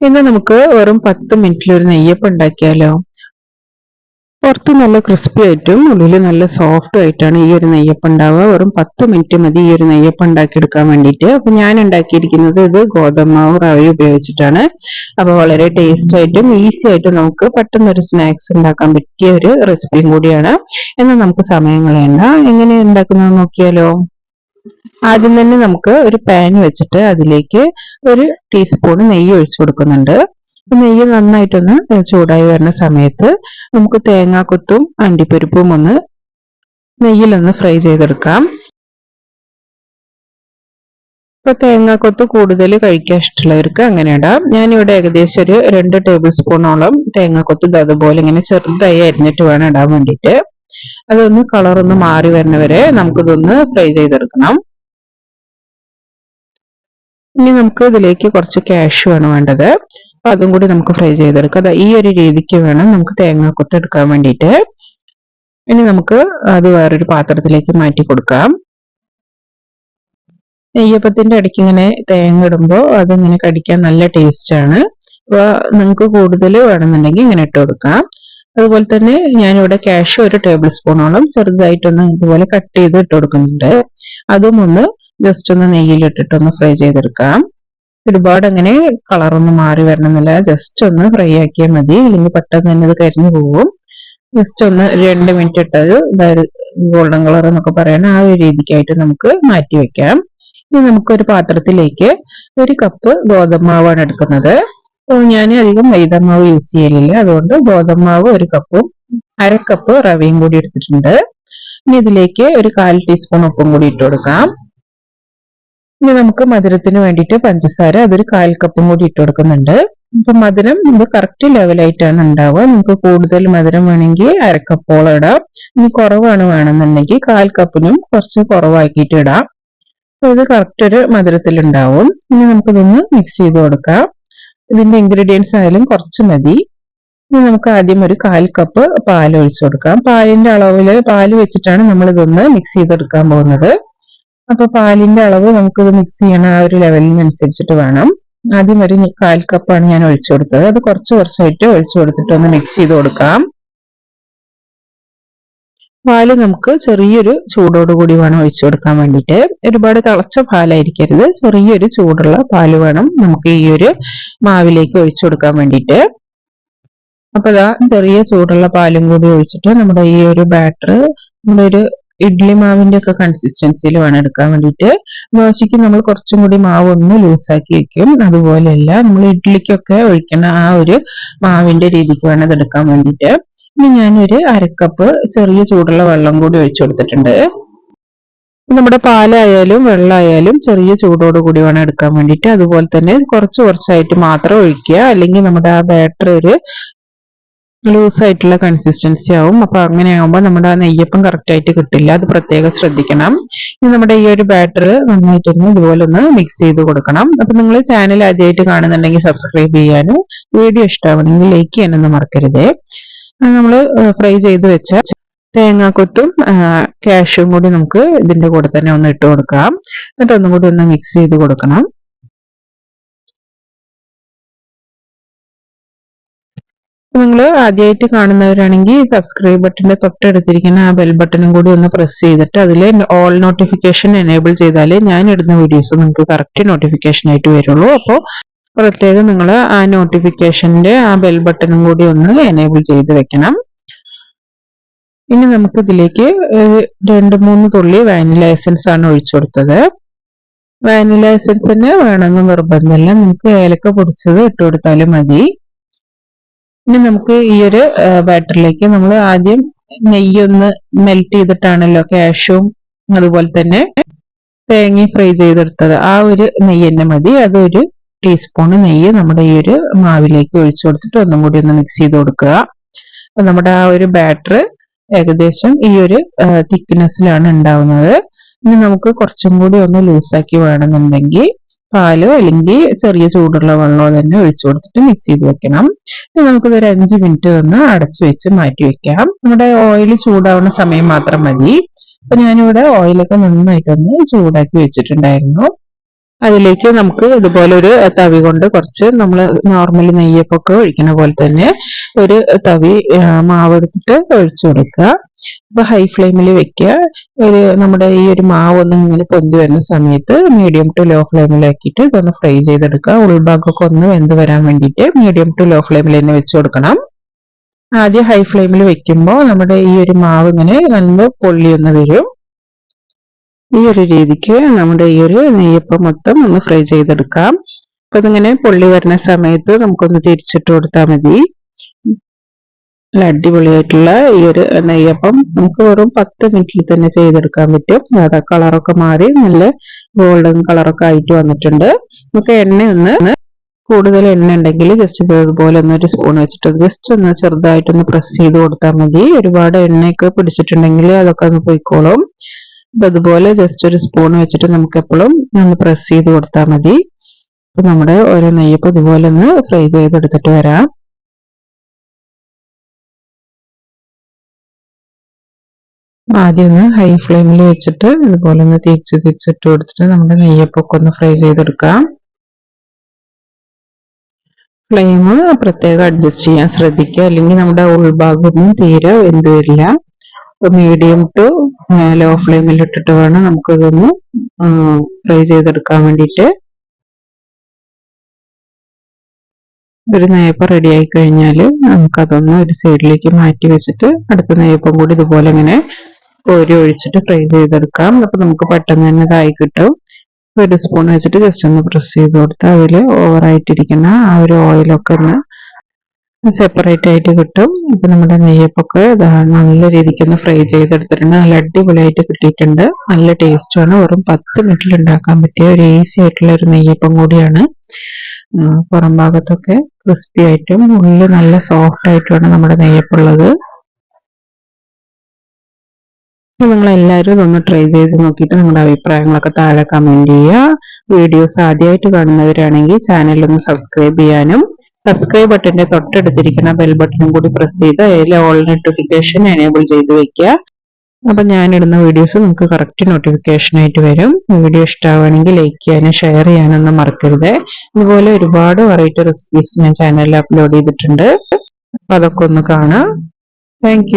ഇന്ന് നമുക്ക് വെറും പത്ത് മിനിറ്റിൽ ഒരു നെയ്യപ്പം ഉണ്ടാക്കിയാലോ? പുറത്ത് നല്ല ക്രിസ്പി ആയിട്ടും ഉള്ളിൽ നല്ല സോഫ്റ്റ് ആയിട്ടാണ് ഈ ഒരു നെയ്യപ്പം ഉണ്ടാവുക. വെറും പത്ത് മിനിറ്റ് മതി ഈ ഒരു നെയ്യപ്പം ഉണ്ടാക്കിയെടുക്കാൻ വേണ്ടിയിട്ട്. അപ്പൊ ഞാൻ ഉണ്ടാക്കിയിരിക്കുന്നത് ഇത് ഗോതമ്പാവ് റവ ഉപയോഗിച്ചിട്ടാണ്. അപ്പൊ വളരെ ടേസ്റ്റ് ആയിട്ടും ഈസി ആയിട്ടും നമുക്ക് പെട്ടെന്ന് ഒരു സ്നാക്സ് ഉണ്ടാക്കാൻ പറ്റിയ ഒരു റെസിപ്പിയും കൂടിയാണ്. എന്നാൽ നമുക്ക് സമയം കളയണ്ട. എങ്ങനെ ഉണ്ടാക്കുന്നത് നോക്കിയാലോ? ആദ്യം തന്നെ നമുക്ക് ഒരു പാൻ വെച്ചിട്ട് അതിലേക്ക് ഒരു ടീസ്പൂൺ നെയ്യ് ഒഴിച്ചു കൊടുക്കുന്നുണ്ട്. നെയ്യ് നന്നായിട്ടൊന്ന് ചൂടായി വരുന്ന സമയത്ത് നമുക്ക് തേങ്ങാക്കൊത്തും അണ്ടിപ്പരിപ്പും ഒന്ന് നെയ്യിലൊന്ന് ഫ്രൈ ചെയ്തെടുക്കാം. ഇപ്പൊ തേങ്ങാക്കൊത്ത് കൂടുതൽ കഴിക്കാൻ ഇഷ്ടമുള്ളവർക്ക് അങ്ങനെ ഇടാം. ഞാനിവിടെ ഏകദേശം ഒരു രണ്ട് ടേബിൾ സ്പൂണോളം തേങ്ങാക്കൊത്ത് അതുപോലെ ഇങ്ങനെ ചെറുതായി അരിഞ്ഞിട്ട് വേണം ഇടാൻ വേണ്ടിയിട്ട്. അതൊന്ന് കളർ ഒന്ന് മാറി വരുന്നവരെ നമുക്കിതൊന്ന് ഫ്രൈ ചെയ്തെടുക്കണം. ഇനി നമുക്ക് ഇതിലേക്ക് കുറച്ച് ക്യാഷ് വേണം വേണ്ടത്. അപ്പൊ അതും കൂടി നമുക്ക് ഫ്രൈ ചെയ്തെടുക്കാം. അതാ ഈ ഒരു രീതിക്ക് വേണം നമുക്ക് തേങ്ങ എടുക്കാൻ വേണ്ടിയിട്ട്. ഇനി നമുക്ക് അത് വേറൊരു പാത്രത്തിലേക്ക് മാറ്റി കൊടുക്കാം. നെയ്യപ്പത്തിന്റെ ഇടയ്ക്ക് ഇങ്ങനെ തേങ്ങ ഇടുമ്പോൾ അതിങ്ങനെ കടിക്കാൻ നല്ല ടേസ്റ്റ് ആണ്. അപ്പൊ നിങ്ങൾക്ക് കൂടുതൽ വേണമെന്നുണ്ടെങ്കിൽ ഇങ്ങനെ ഇട്ട് കൊടുക്കാം. അതുപോലെ തന്നെ ഞാനിവിടെ ക്യാഷ് ഒരു ടേബിൾ സ്പൂണോളം ചെറുതായിട്ടൊന്ന് ഇതുപോലെ കട്ട് ചെയ്ത് ഇട്ട് കൊടുക്കുന്നുണ്ട്. അതും ഒന്ന് ജസ്റ്റ് ഒന്ന് നെയ്യിലിട്ടിട്ട് ഒന്ന് ഫ്രൈ ചെയ്തെടുക്കാം. ഒരുപാട് അങ്ങനെ കളറൊന്നും മാറി വരണമെന്നില്ല. ജസ്റ്റ് ഒന്ന് ഫ്രൈ ആക്കിയാൽ മതി. അല്ലെങ്കിൽ പെട്ടെന്ന് തന്നെ ഇത് കരിഞ്ഞു പോകും ജസ്റ്റ് ഒന്ന് രണ്ട് മിനിറ്റ് ഇട്ടത് ഗോൾഡൻ കളർ എന്നൊക്കെ പറയുന്ന ആ ഒരു രീതിക്കായിട്ട് നമുക്ക് മാറ്റി വെക്കാം. ഇനി നമുക്കൊരു പാത്രത്തിലേക്ക് ഒരു കപ്പ് ഗോതമ്പ് മാവാണ് എടുക്കുന്നത്. ഞാൻ അധികം മൈദമാവ് യൂസ് ചെയ്യലില്ല. അതുകൊണ്ട് ഗോതമ്പാവ് ഒരു കപ്പും അരക്കപ്പ് കപ്പ് റവയും കൂടി എടുത്തിട്ടുണ്ട്. ഇനി ഇതിലേക്ക് ഒരു കാൽ ടീസ്പൂൺ ഉപ്പും കൂടി ഇട്ട് കൊടുക്കാം. ഇനി നമുക്ക് മധുരത്തിന് വേണ്ടിയിട്ട് പഞ്ചസാര അതൊരു കാൽ കപ്പും കൂടി ഇട്ട് കൊടുക്കുന്നുണ്ട്. അപ്പൊ മധുരം ഇത് കറക്റ്റ് ലെവലായിട്ടാണ് ഉണ്ടാവുക. നമുക്ക് കൂടുതൽ മധുരം വേണമെങ്കിൽ അരക്കപ്പോളം ഇടാം. ഇനി കുറവാണ് വേണമെന്നുണ്ടെങ്കിൽ കാൽ കപ്പിനും കുറച്ച് കുറവാക്കിയിട്ട് ഇടാം. അപ്പൊ ഇത് കറക്റ്റ് ഒരു മധുരത്തിൽ ഉണ്ടാവും ഇനി നമുക്കിതൊന്ന് മിക്സ് ചെയ്ത് കൊടുക്കാം. ഇതിന്റെ ഇൻഗ്രീഡിയൻസ് ആയാലും കുറച്ച് മതി. ഇനി നമുക്ക് ആദ്യം ഒരു കാൽ കപ്പ് പാൽ ഒഴിച്ചു കൊടുക്കാം. പാലിന്റെ അളവിൽ പാൽ വെച്ചിട്ടാണ് നമ്മൾ ഇതൊന്ന് മിക്സ് ചെയ്തെടുക്കാൻ പോകുന്നത്. അപ്പൊ പാലിന്റെ അളവ് നമുക്കിത് മിക്സ് ചെയ്യണ ആ ഒരു ലെവലിനനുസരിച്ചിട്ട് വേണം. ആദ്യം ഒരു കാൽ കപ്പാണ് ഞാൻ ഒഴിച്ചു കൊടുത്തത്. അത് കുറച്ച് കുറച്ചായിട്ട് ഒഴിച്ചു കൊടുത്തിട്ട് ഒന്ന് മിക്സ് ചെയ്ത് കൊടുക്കാം. പാൽ നമുക്ക് ചെറിയൊരു ചൂടോടുകൂടി വേണം ഒഴിച്ചു കൊടുക്കാൻ വേണ്ടിയിട്ട്. ഒരുപാട് തിളച്ച പാലായിരിക്കരുത്. ചെറിയൊരു ചൂടുള്ള പാൽ വേണം നമുക്ക് ഈ ഒരു മാവിലേക്ക് ഒഴിച്ചു കൊടുക്കാൻ വേണ്ടിയിട്ട്. അപ്പൊ ഇതാ ചെറിയ ചൂടുള്ള പാലും കൂടി ഒഴിച്ചിട്ട് നമ്മുടെ ഈ ഒരു ബാറ്റർ നമ്മുടെ ഒരു ഇഡ്ലി മാവിന്റെ ഒക്കെ കൺസിസ്റ്റൻസിയിൽ വേണം എടുക്കാൻ വേണ്ടിയിട്ട്. ദോശയ്ക്ക് നമ്മൾ കുറച്ചും കൂടി മാവ് ഒന്ന് ലൂസാക്കി വെക്കും. അതുപോലെയല്ല നമ്മൾ ഇഡ്ലിക്കൊക്കെ ഒഴിക്കുന്ന ആ ഒരു മാവിന്റെ രീതിക്ക് വേണം ഇതെടുക്കാൻ വേണ്ടിയിട്ട്. ഇനി ഞാനൊരു അരക്കപ്പ് ചെറിയ ചൂടുള്ള വെള്ളം കൂടി ഒഴിച്ചു കൊടുത്തിട്ടുണ്ട്. നമ്മുടെ പാലായാലും വെള്ളമായാലും ചെറിയ ചൂടോട് കൂടി വേണം എടുക്കാൻ വേണ്ടിയിട്ട്. അതുപോലെ തന്നെ കുറച്ച് കുറച്ചായിട്ട് മാത്രം ഒഴിക്കുക. അല്ലെങ്കിൽ നമ്മുടെ ആ ബാറ്റർ ഒരു ലൂസ് ആയിട്ടുള്ള കൺസിസ്റ്റൻസി ആവും. അപ്പൊ അങ്ങനെ ആകുമ്പോൾ നമ്മുടെ ആ നെയ്യപ്പം കറക്റ്റ് ആയിട്ട് കിട്ടില്ല. അത് പ്രത്യേകം ശ്രദ്ധിക്കണം. ഇനി നമ്മുടെ ഈ ഒരു ബാറ്റർ നന്നായിട്ട് ഒന്ന് ഇതുപോലെ ഒന്ന് മിക്സ് ചെയ്ത് കൊടുക്കണം. അപ്പൊ നിങ്ങൾ ചാനൽ ആദ്യമായിട്ട് കാണുന്നുണ്ടെങ്കിൽ സബ്സ്ക്രൈബ് ചെയ്യാനും വീഡിയോ ഇഷ്ടമാണെങ്കിൽ ലൈക്ക് ചെയ്യാനൊന്നും മറക്കരുത്. നമ്മൾ ഫ്രൈ ചെയ്ത് വെച്ച തേങ്ങാക്കൊത്തും കാഷ്യും കൂടി നമുക്ക് ഇതിന്റെ കൂടെ തന്നെ ഒന്ന് ഇട്ട് കൊടുക്കാം. എന്നിട്ട് ഒന്നും കൂടി ഒന്ന് മിക്സ് ചെയ്ത് കൊടുക്കണം. നിങ്ങൾ ആദ്യമായിട്ട് കാണുന്നവരാണെങ്കിൽ സബ്സ്ക്രൈബ് ബട്ടന്റെ തൊട്ടടുത്തിരിക്കുന്ന ആ ബെൽ ബട്ടണും കൂടി ഒന്ന് പ്രസ് ചെയ്തിട്ട് അതിൽ ഓൾ നോട്ടിഫിക്കേഷൻ എനേബിൾ ചെയ്താൽ ഞാൻ ഇടുന്ന വീഡിയോസ് നിങ്ങൾക്ക് കറക്റ്റ് നോട്ടിഫിക്കേഷൻ ആയിട്ട് വരുള്ളൂ. അപ്പോൾ പ്രത്യേകം നിങ്ങൾ ആ നോട്ടിഫിക്കേഷന്റെ ആ ബെൽ ബട്ടണും കൂടി ഒന്ന് എനേബിൾ ചെയ്ത് വെക്കണം. ഇനി നമുക്ക് ഇതിലേക്ക് രണ്ട് മൂന്ന് തുള്ളി വാനില എസൻസ് ആണ് ഒഴിച്ചു കൊടുത്തത്. വാനില എസൻസിന് വേണമെന്ന് നിർബന്ധമില്ല. നമുക്ക് ഏലക്ക പൊടിച്ചത് ഇട്ട് കൊടുത്താലും മതി. ഇനി നമുക്ക് ഈ ഒരു ബാറ്ററിലേക്ക് നമ്മൾ ആദ്യം നെയ്യൊന്ന് മെൽറ്റ് ചെയ്തിട്ടാണല്ലോ കാഷും അതുപോലെ തന്നെ തേങ്ങ ഫ്രൈ ചെയ്തെടുത്തത്. ആ ഒരു നെയ്യ് തന്നെ മതി. അതൊരു ടീസ്പൂൺ നെയ്യ് നമ്മുടെ ഈ ഒരു മാവിലേക്ക് ഒഴിച്ചു കൊടുത്തിട്ട് ഒന്നും കൂടി ഒന്ന് മിക്സ് ചെയ്ത് കൊടുക്കുക. അപ്പൊ നമ്മുടെ ആ ഒരു ബാറ്റർ ഏകദേശം ഈ ഒരു തിക്നെസ്സിലാണ് ഉണ്ടാവുന്നത്. ഇനി നമുക്ക് കുറച്ചും കൂടി ഒന്ന് ലൂസാക്കി വേണമെന്നുണ്ടെങ്കിൽ പാലോ അല്ലെങ്കിൽ ചെറിയ ചൂടുള്ള വെള്ളമോ തന്നെ ഒഴിച്ചു കൊടുത്തിട്ട് മിക്സ് ചെയ്ത് വെക്കണം. ഇനി നമുക്കിത് ഒരു അഞ്ച് മിനിറ്റ് ഒന്ന് അടച്ചു വെച്ച് മാറ്റി വെക്കാം. നമ്മുടെ ഓയിൽ ചൂടാവുന്ന സമയം മാത്രം മതി. അപ്പൊ ഞാനിവിടെ ഓയിലൊക്കെ നന്നായിട്ടൊന്ന് ചൂടാക്കി വെച്ചിട്ടുണ്ടായിരുന്നു. അതിലേക്ക് നമുക്ക് ഇതുപോലെ ഒരു തവി കൊണ്ട് കുറച്ച് നമ്മൾ നോർമലി നെയ്യപ്പൊക്കെ ഒഴിക്കുന്ന പോലെ തന്നെ ഒരു തവി മാവ് എടുത്തിട്ട് ഒഴിച്ചു കൊടുക്കുക. ഇപ്പൊ ഹൈ ഫ്ലെയിമിൽ വെക്കുക. ഒരു നമ്മുടെ ഈ ഒരു മാവ് ഒന്ന് ഇങ്ങനെ പൊന്തി വരുന്ന സമയത്ത് മീഡിയം ടു ലോ ഫ്ലെയിമിലാക്കിയിട്ട് ഇതൊന്ന് ഫ്രൈ ചെയ്തെടുക്കുക. ഉൾഭാഗമൊക്കെ ഒന്ന് വെന്ത് വരാൻ വേണ്ടിയിട്ട് മീഡിയം ടു ലോ ഫ്ലെയിമിൽ തന്നെ വെച്ച് കൊടുക്കണം. ആദ്യം ഹൈ ഫ്ലെയിമിൽ വെക്കുമ്പോൾ നമ്മുടെ ഈ ഒരു മാവ് ഇങ്ങനെ നല്ല പൊള്ളിയൊന്ന് വരും. ഈ ഒരു രീതിക്ക് നമ്മുടെ ഈ ഒരു നെയ്യപ്പം മൊത്തം ഒന്ന് ഫ്രൈ ചെയ്തെടുക്കാം. അപ്പൊ ഇതിങ്ങനെ പൊള്ളി വരുന്ന സമയത്ത് നമുക്കൊന്ന് തിരിച്ചിട്ട് കൊടുത്താൽ മതി. അടിപൊളിയായിട്ടുള്ള ഈ ഒരു നെയ്യപ്പം നമുക്ക് വെറും പത്ത് മിനിറ്റിൽ തന്നെ ചെയ്തെടുക്കാൻ പറ്റും. അതാ കളറൊക്കെ മാറി നല്ല ഗോൾഡൻ കളറൊക്കെ ആയിട്ട് വന്നിട്ടുണ്ട്. നമുക്ക് എണ്ണ ഒന്ന് കൂടുതൽ എണ്ണ ഉണ്ടെങ്കിൽ ജസ്റ്റ് ഇതുപോലെ ഒന്ന് ഒരു സ്പൂൺ വെച്ചിട്ട് ജസ്റ്റ് ഒന്ന് ചെറുതായിട്ടൊന്ന് പ്രസ് ചെയ്ത് കൊടുത്താൽ മതി. ഒരുപാട് എണ്ണയൊക്കെ പിടിച്ചിട്ടുണ്ടെങ്കിൽ അതൊക്കെ ഒന്ന് പോയിക്കോളും. അപ്പൊ അതുപോലെ ജസ്റ്റ് ഒരു സ്പൂൺ വെച്ചിട്ട് നമുക്ക് എപ്പോഴും ഒന്ന് പ്രസ് ചെയ്ത് കൊടുത്താൽ മതി. അപ്പൊ നമ്മുടെ ഓരോ നെയ്യപ്പം ഇതുപോലെ ഒന്ന് ഫ്രൈ ചെയ്തെടുത്തിട്ട് വരാം. ആദ്യം ഒന്ന് ഹൈ ഫ്ലെയിമിൽ വെച്ചിട്ട് ഇതുപോലെ ഒന്ന് തിരിച്ച് തിരിച്ചിട്ട് കൊടുത്തിട്ട് നമ്മുടെ നെയ്യപ്പൊക്കെ ഒന്ന് ഫ്രൈ ചെയ്തെടുക്കാം. ഫ്ലെയിം പ്രത്യേകം അഡ്ജസ്റ്റ് ചെയ്യാൻ ശ്രദ്ധിക്കുക. അല്ലെങ്കിൽ നമ്മുടെ ഉൾഭാഗമൊന്നും തീരെ വെന്ത് വരില്ല. മീഡിയം ടു ലോ ഫ്ലെയിമിൽ ഇട്ടിട്ട് വേണം നമുക്കിതൊന്ന് ഫ്രൈ ചെയ്തെടുക്കാൻ വേണ്ടിയിട്ട്. ഒരു നെയ്യപ്പം റെഡി ആയി കഴിഞ്ഞാൽ നമുക്കതൊന്ന് ഒരു സൈഡിലേക്ക് മാറ്റി വെച്ചിട്ട് അടുത്ത നെയ്യപ്പം കൂടി ഇതുപോലെ ഇങ്ങനെ കോരി ഒഴിച്ചിട്ട് ഫ്രൈ ചെയ്തെടുക്കാം. അപ്പൊ നമുക്ക് പെട്ടെന്ന് തന്നെ ഇതായി കിട്ടും. ഒരു സ്പൂൺ വെച്ചിട്ട് ജസ്റ്റ് ഒന്ന് പ്രസ് ചെയ്ത് കൊടുത്താൽ അതിൽ ഓവറായിട്ടിരിക്കുന്ന ആ ഒരു ഓയിലൊക്കെ ഒന്ന് സെപ്പറേറ്റ് ആയിട്ട് കിട്ടും. ഇപ്പൊ നമ്മുടെ നെയ്യപ്പൊക്കെ നല്ല രീതിക്ക് ഒന്ന് ഫ്രൈ ചെയ്തെടുത്തിട്ടുണ്ട്. നല്ല അടിപൊളിയായിട്ട് കിട്ടിയിട്ടുണ്ട്. നല്ല ടേസ്റ്റാണ് വെറും പത്ത് മിനിറ്റിൽ ഉണ്ടാക്കാൻ പറ്റിയ ഒരു ഈസി ആയിട്ടുള്ള ഒരു നെയ്യപ്പം കൂടിയാണ്. പുറം ഭാഗത്തൊക്കെ ക്രിസ്പി ആയിട്ടും ഉള്ളിൽ നല്ല സോഫ്റ്റ് ആയിട്ടുമാണ് നമ്മുടെ നെയ്യപ്പുള്ളത് നിങ്ങൾ എല്ലാവരും ഇതൊന്ന് ട്രൈ ചെയ്ത് നോക്കിയിട്ട് നിങ്ങളുടെ അഭിപ്രായങ്ങളൊക്കെ താഴെ കമന്റ് ചെയ്യുക. വീഡിയോസ് ആദ്യമായിട്ട് കാണുന്നവരാണെങ്കിൽ ചാനലൊന്ന് സബ്സ്ക്രൈബ് ചെയ്യാനും സബ്സ്ക്രൈബ് ബട്ടന്റെ തൊട്ടടുത്തിരിക്കുന്ന ബെൽ ബട്ടണും കൂടി പ്രസ് ചെയ്ത് അതിലെ ഓൾ നോട്ടിഫിക്കേഷൻ എനേബിൾ ചെയ്ത് വെക്കുക അപ്പൊ ഞാനിടുന്ന വീഡിയോസ് നമുക്ക് കറക്റ്റ് നോട്ടിഫിക്കേഷൻ ആയിട്ട് വരും. വീഡിയോ ഇഷ്ടമാവുകയാണെങ്കിൽ ലൈക്ക് ചെയ്യാനും ഷെയർ ചെയ്യാനൊന്നും മറക്കരുത്. ഇതുപോലെ ഒരുപാട് വെറൈറ്റി റെസിപ്പീസ് ഞാൻ ചാനലിൽ അപ്ലോഡ് ചെയ്തിട്ടുണ്ട്. അതൊക്കെ ഒന്ന് കാണാം. താങ്ക്